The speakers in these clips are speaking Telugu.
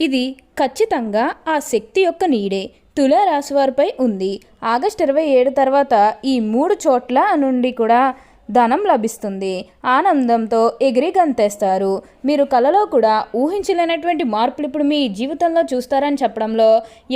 ఇది ఖచ్చితంగా ఆ శక్తి యొక్క నీడే. తులారాశివారిపై ఉంది. ఆగస్టు ఇరవై ఏడు తర్వాత ఈ మూడు చోట్ల నుండి కూడా ధనం లభిస్తుంది. ఆనందంతో ఎగిరి గంతేస్తారు. మీరు కలలో కూడా ఊహించలేనటువంటి మార్పులు ఇప్పుడు మీ జీవితంలో చూస్తారని చెప్పడంలో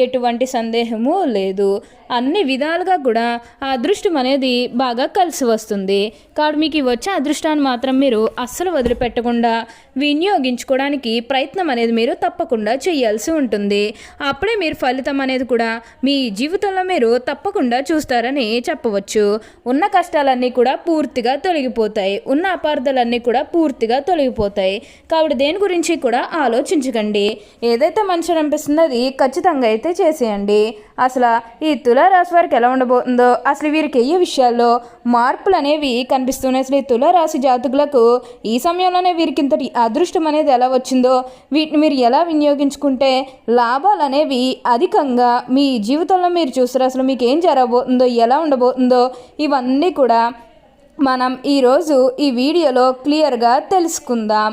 ఎటువంటి సందేహము లేదు. అన్ని విధాలుగా కూడా ఆ అదృష్టం అనేది బాగా కలిసి వస్తుంది. కాబట్టి మీకు వచ్చే అదృష్టాన్ని మాత్రం మీరు అస్సలు వదిలిపెట్టకుండా వినియోగించుకోవడానికి ప్రయత్నం అనేది మీరు తప్పకుండా చేయాల్సి ఉంటుంది. అప్పుడే మీరు ఫలితం అనేది కూడా మీ జీవితంలో మీరు తప్పకుండా చూస్తారని చెప్పవచ్చు. ఉన్న కష్టాలన్నీ కూడా పూర్తిగా తొలగిపోతాయి. ఉన్న అపార్థాలన్నీ కూడా పూర్తిగా తొలగిపోతాయి. కాబట్టి దేని గురించి కూడా ఆలోచించకండి. ఏదైతే మనిషి అనిపిస్తుందో అది ఖచ్చితంగా అయితే చేసేయండి. అసలు ఈ తులారాశి వారికి ఎలా ఉండబోతుందో అసలు వీరికి ఏ విషయాల్లో మార్పులు అనేవి కనిపిస్తున్నాయి? అసలు ఈ తులారాశి జాతకులకు ఈ సమయంలోనే వీరికి ఇంతటి అదృష్టం అనేది ఎలా వచ్చిందో వీటిని మీరు ఎలా వినియోగించుకుంటే లాభాలు అనేవి అధికంగా మీ జీవితంలో మీరు చూస్తారు. అసలు మీకు ఏం జరగబోతుందో ఎలా ఉండబోతుందో ఇవన్నీ కూడా మనం ఈరోజు ఈ వీడియోలో క్లియర్గా తెలుసుకుందాం.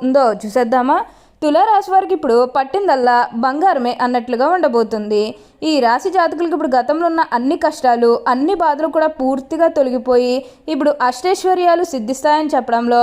ఉండబోతుందో చూసేద్దామా? తులారాశి వారికి ఇప్పుడు పట్టిందల్లా బంగారమే అన్నట్లుగా ఉండబోతుంది. ఈ రాశి జాతకులకు ఇప్పుడు గతంలో ఉన్న అన్ని కష్టాలు అన్ని బాధలు కూడా పూర్తిగా తొలగిపోయి ఇప్పుడు అష్టైశ్వర్యాలు సిద్ధిస్తాయని చెప్పడంలో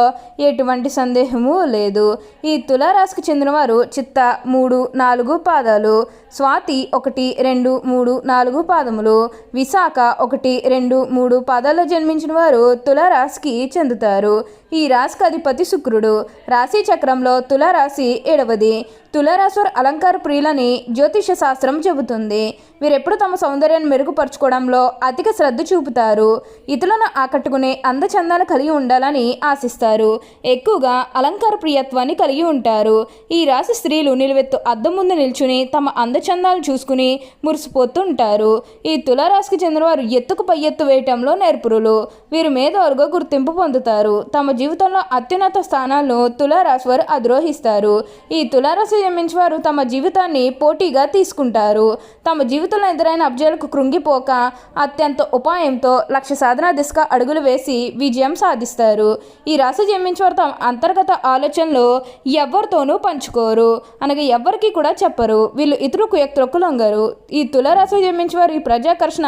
ఎటువంటి సందేహము లేదు. ఈ తులారాశికి చెందినవారు చిత్త మూడు నాలుగు పాదాలు స్వాతి ఒకటి రెండు మూడు నాలుగు పాదములు విశాఖ ఒకటి రెండు మూడు పాదాల్లో జన్మించిన వారు తులారాశికి చెందుతారు. ఈ రాశికి అధిపతి శుక్రుడు. రాశి చక్రంలో తులారాశి ఏడవది తులారాశివారు అలంకార ప్రియులని జ్యోతిష శాస్త్రం చెబుతుంది. వీరెప్పుడు తమ సౌందర్యాన్ని మెరుగుపరచుకోవడంలో అధిక శ్రద్ధ చూపుతారు. ఇతరులను ఆకట్టుకునే అందచందాలు కలిగి ఉండాలని ఆశిస్తారు. ఎక్కువగా అలంకార ప్రియత్వాన్ని కలిగి ఉంటారు. ఈ రాశి స్త్రీలు నిలువెత్తు అద్దం ముందు నిల్చుని తమ అందచందాలు చూసుకుని మురిసిపోతుంటారు. ఈ తులారాశికి చెందిన వారు ఎత్తుకు పై ఎత్తు వేయటంలో నేర్పురులు. వీరు మేధావులుగా గుర్తింపు పొందుతారు. తమ జీవితంలో అత్యున్నత స్థానాలను తులారాశి వారు అధిరోహిస్తారు. ఈ తులారాశి జన్మించి వారు తమ జీవితాన్ని పోటీగా తీసుకుంటారు. తమ జీవితంలో ఎదురైన అబ్జాలకు కృంగిపోక అత్యంత ఉపాయంతో లక్ష్య సాధన దిశగా అడుగులు వేసి విజయం సాధిస్తారు. ఈ రాశి జన్మించి వారు తమ అంతర్గత ఆలోచనలు ఎవరితోనూ పంచుకోరు. అనగా ఎవరికి కూడా చెప్పరు. వీళ్ళు ఇతరులకు త్రొక్కులొంగరు ఈ తులరాశి జన్మించి వారి ప్రజాకర్షణ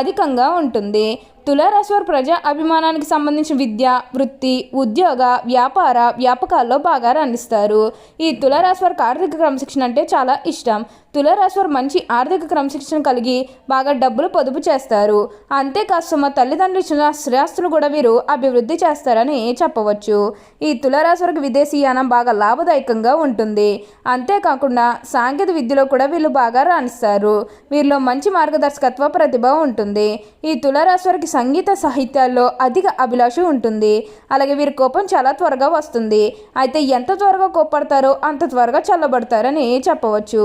అధికంగా ఉంటుంది. తులారాశివారు ప్రజా అభిమానానికి సంబంధించిన విద్య వృత్తి ఉద్యోగ వ్యాపార వ్యాపకాల్లో బాగా రాణిస్తారు. ఈ తులారాశివారికి ఆర్థిక క్రమశిక్షణ అంటే చాలా ఇష్టం. తులారాశివారు మంచి ఆర్థిక క్రమశిక్షణ కలిగి బాగా డబ్బులు పొదుపు చేస్తారు. అంతేకాస్త మా తల్లిదండ్రులు ఇచ్చిన శ్రేస్తులు కూడా వీరు అభివృద్ధి చేస్తారని చెప్పవచ్చు. ఈ తులారాశివారికి విదేశీయానం బాగా లాభదాయకంగా ఉంటుంది. అంతేకాకుండా సాంకేతిక విద్యలో కూడా వీళ్ళు బాగా రాణిస్తారు. వీరిలో మంచి మార్గదర్శకత్వ ప్రతిభ ఉంటుంది. ఈ తులారాశివారికి సంగీత సాహిత్యాల్లో అధిక అభిలాష ఉంటుంది. అలాగే వీరి కోపం చాలా త్వరగా వస్తుంది. అయితే ఎంత త్వరగా కోప్పడతారో అంత త్వరగా చల్లబడతారని చెప్పవచ్చు.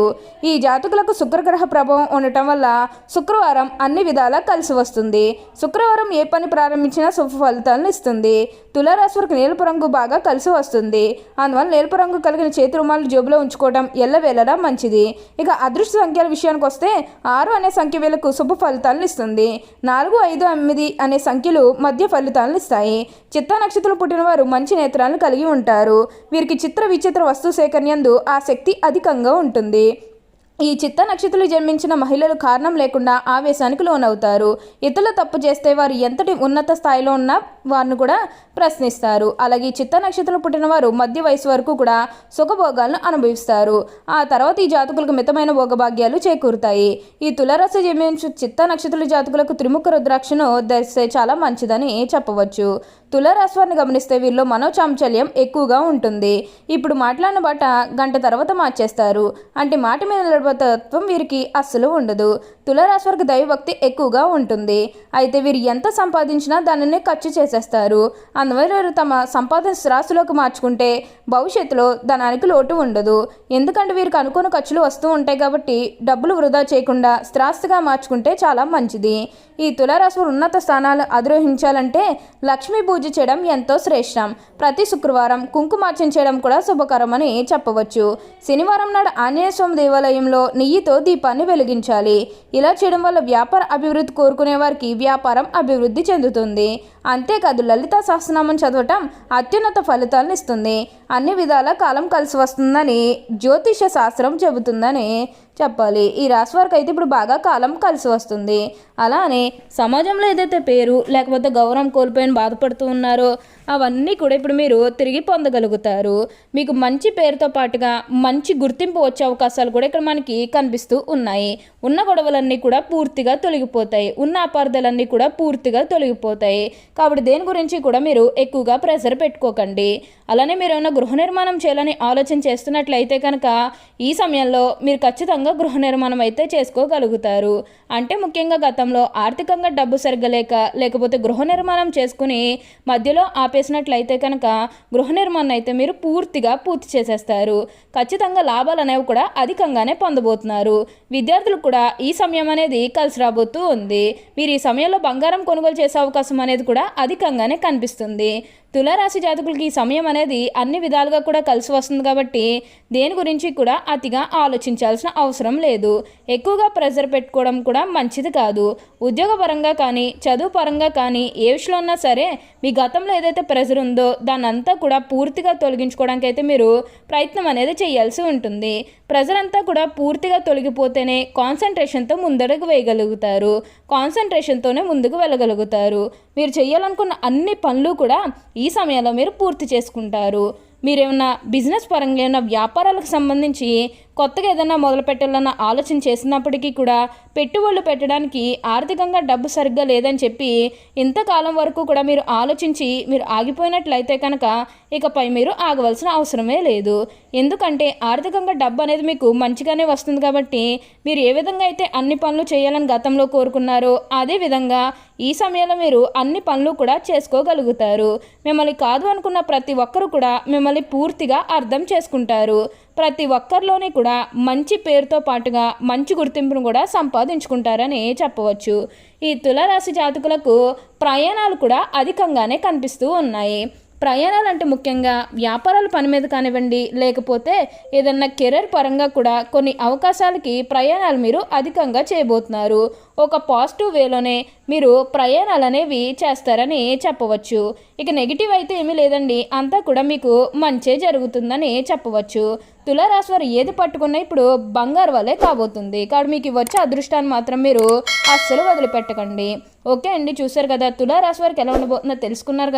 ఈ జాతకులకు శుక్రగ్రహ ప్రభావం ఉండటం వల్ల శుక్రవారం అన్ని విధాలా కలిసి వస్తుంది. శుక్రవారం ఏ పని ప్రారంభించినా శుభ ఫలితాలను ఇస్తుంది. తులారాశి నీలపు రంగు బాగా కలిసి వస్తుంది. అందువల్ల నీలపు రంగు కలిగిన చేతి రుమాలు జేబులో ఉంచుకోవడం ఎల్లవేళలా మంచిది. ఇక అదృష్ట సంఖ్యల విషయానికి వస్తే ఆరు అనే సంఖ్య వీళ్ళకు శుభ ఫలితాలను ఇస్తుంది. నాలుగు ఐదు ఎనిమిది అనే సంఖ్యలు మధ్య ఫలితాలను ఇస్తాయి. చిత్త నక్షత్రం పుట్టిన వారు మంచి నేత్రాలను కలిగి ఉంటారు. వీరికి చిత్ర విచిత్ర వస్తు సేకరణయందు ఆసక్తి అధికంగా ఉంటుంది. ఈ చిత్త నక్షత్రులు జన్మించిన మహిళలు కారణం లేకుండా ఆవేశానికి లోనవుతారు. ఇతరులు తప్పు చేస్తే వారు ఎంతటి ఉన్నత స్థాయిలో ఉన్న వారిని కూడా ప్రశ్నిస్తారు. అలాగే చిత్త నక్షత్రం పుట్టిన వారు మధ్య వయసు వరకు కూడా సుఖభోగాలను అనుభవిస్తారు. ఆ తర్వాత ఈ జాతకులకు మితమైన భోగభాగ్యాలు చేకూరుతాయి. ఈ తులరస జన్మించు చిత్త నక్షత్రాల జాతకులకు త్రిముఖ రుద్రాక్షను ధరిస్తే చాలా మంచిదని చెప్పవచ్చు. తులారాశి వారిని గమనిస్తే వీరిలో మనోచాంచల్యం ఎక్కువగా ఉంటుంది. ఇప్పుడు మాట్లాడిన బాట గంట తర్వాత మార్చేస్తారు. అంటే మాట మీద నిలబడే వీరికి అస్సలు ఉండదు. తులారాశి వారికి దైవభక్తి ఎక్కువగా ఉంటుంది. అయితే వీరు ఎంత సంపాదించినా దానిని ఖర్చు చేసేస్తారు. అందువల్ల వీరు తమ సంపాదన స్థిరాస్తులోకి మార్చుకుంటే భవిష్యత్తులో ధనానికి లోటు ఉండదు. ఎందుకంటే వీరికి అనుకున్న ఖర్చులు వస్తూ ఉంటాయి కాబట్టి డబ్బులు వృధా చేయకుండా స్థిరాస్తిగా మార్చుకుంటే చాలా మంచిది. ఈ తులారాశి ఉన్నత స్థానాలు అధిరోహించాలంటే లక్ష్మీ పూజ చేయడం ఎంతో శ్రేష్టం. ప్రతి శుక్రవారం కుంకుమార్చన చేయడం కూడా శుభకరమని చెప్పవచ్చు. శనివారం నాడు ఆంజనేయ స్వామి దేవాలయంలో నెయ్యితో దీపాన్ని వెలిగించాలి. ఇలా చేయడం వల్ల వ్యాపార అభివృద్ధి కోరుకునే వారికి వ్యాపారం అభివృద్ధి చెందుతుంది. అంతేకాదు లలిత సహస్రనామం చదవటం అత్యున్నత ఫలితాలను ఇస్తుంది. అన్ని విధాల కాలం కలిసి వస్తుందని జ్యోతిష శాస్త్రం చెబుతుందని చెప్పాలి. ఈ రాశి వారికి అయితే ఇప్పుడు బాగా కాలం కలిసి వస్తుంది. అలానే సమాజంలో ఏదైతే పేరు లేకపోతే గౌరవం కోల్పోయిన బాధపడుతూ ఉన్నారో అవన్నీ కూడా ఇప్పుడు మీరు తిరిగి పొందగలుగుతారు. మీకు మంచి పేరుతో పాటుగా మంచి గుర్తింపు వచ్చే అవకాశాలు కూడా ఇక్కడ మనకి కనిపిస్తూ ఉన్నాయి. ఉన్న గొడవలన్నీ కూడా పూర్తిగా తొలగిపోతాయి. ఉన్న అపార్థాలన్నీ కూడా పూర్తిగా తొలగిపోతాయి. కాబట్టి దేని గురించి కూడా మీరు ఎక్కువగా ప్రెషర్ పెట్టుకోకండి. అలానే మీరు ఏమైనా గృహ నిర్మాణం చేయాలని ఆలోచన చేస్తున్నట్లయితే కనుక ఈ సమయంలో మీరు ఖచ్చితంగా గృహ నిర్మాణం అయితే చేసుకోగలుగుతారు. అంటే ముఖ్యంగా గతంలో ఆర్థికంగా డబ్బు సరిగ్గా లేక లేకపోతే గృహ నిర్మాణం చేసుకుని మధ్యలో ఆపేసినట్లయితే కనుక గృహ నిర్మాణం అయితే మీరు పూర్తిగా పూర్తి చేసేస్తారు. ఖచ్చితంగా లాభాలు అనేవి కూడా అధికంగానే పొందబోతున్నారు. విద్యార్థులు కూడా ఈ సమయం అనేది కలిసి రాబోతూ ఉంది. మీరు ఈ సమయంలో బంగారం కొనుగోలు చేసే అవకాశం అనేది కూడా అధికంగానే కనిపిస్తుంది. తులారాశి జాతకులకి ఈ సమయం అనేది అన్ని విధాలుగా కూడా కలిసి వస్తుంది కాబట్టి దేని గురించి కూడా అతిగా ఆలోచించాల్సిన అవసరం లేదు. ఎక్కువగా ప్రెజర్ పెట్టుకోవడం కూడా మంచిది కాదు. ఉద్యోగపరంగా కానీ చదువు పరంగా కానీ ఏ విషయంలో ఉన్నా సరే మీ గతంలో ఏదైతే ప్రెజర్ ఉందో దాన్నంతా కూడా పూర్తిగా తొలగించుకోవడానికి అయితే మీరు ప్రయత్నం అనేది చేయాల్సి ఉంటుంది. ప్రెజర్ అంతా కూడా పూర్తిగా తొలగిపోతేనే కాన్సన్ట్రేషన్తో ముందడుగు వేయగలుగుతారు. కాన్సన్ట్రేషన్తోనే ముందుకు వెళ్ళగలుగుతారు. మీరు చేయాలనుకున్న అన్ని పనులు కూడా ఈ సమయంలో మీరు పూర్తి చేసుకుంటారు. మీరేమన్నా బిజినెస్ పరంగా ఏమైనా వ్యాపారాలకు సంబంధించి కొత్తగా ఏదైనా మొదలు పెట్టాలన్న ఆలోచన చేసినప్పటికీ కూడా పెట్టుబడులు పెట్టడానికి ఆర్థికంగా డబ్బు సరిగ్గా లేదని చెప్పి ఇంతకాలం వరకు కూడా మీరు ఆలోచించి మీరు ఆగిపోయినట్లయితే కనుక ఇకపై మీరు ఆగవలసిన అవసరమే లేదు. ఎందుకంటే ఆర్థికంగా డబ్బు అనేది మీకు మంచిగానే వస్తుంది కాబట్టి మీరు ఏ విధంగా అయితే అన్ని పనులు చేయాలని గతంలో కోరుకున్నారో అదే విధంగా ఈ సమయంలో మీరు అన్ని పనులు కూడా చేసుకోగలుగుతారు. మిమ్మల్ని కాదు అనుకున్న ప్రతి ఒక్కరు కూడా మిమ్మల్ని పూర్తిగా అర్థం చేసుకుంటారు. ప్రతి ఒక్కరిలోనే కూడా మంచి పేరుతో పాటుగా మంచి గుర్తింపును కూడా సంపాదించుకుంటారని చెప్పవచ్చు. ఈ తులరాశి జాతకులకు ప్రయాణాలు కూడా అధికంగానే కనిపిస్తూ ఉన్నాయి. ప్రయాణాలు అంటే ముఖ్యంగా వ్యాపారాల పని మీద కానివ్వండి లేకపోతే ఏదన్నా కెరీర్ పరంగా కూడా కొన్ని అవకాశాలకి ప్రయాణాలు మీరు అధికంగా చేయబోతున్నారు. ఒక పాజిటివ్ వేలోనే మీరు ప్రయాణాలు అనేవి చేస్తారని చెప్పవచ్చు. ఇక నెగిటివ్ అయితే ఏమీ లేదండి. అంతా కూడా మీకు మంచే జరుగుతుందని చెప్పవచ్చు. తులారాశి వారు ఏది పట్టుకున్నా ఇప్పుడు బంగారు వల్లే కాబోతుంది. కాబట్టి మీకు వచ్చే అదృష్టాన్ని మాత్రం మీరు అస్సలు వదిలిపెట్టకండి. ఓకే అండి చూసారు కదా. తులారాశి వారికి ఎలా ఉండబోతుందో తెలుసుకున్నారు కదా.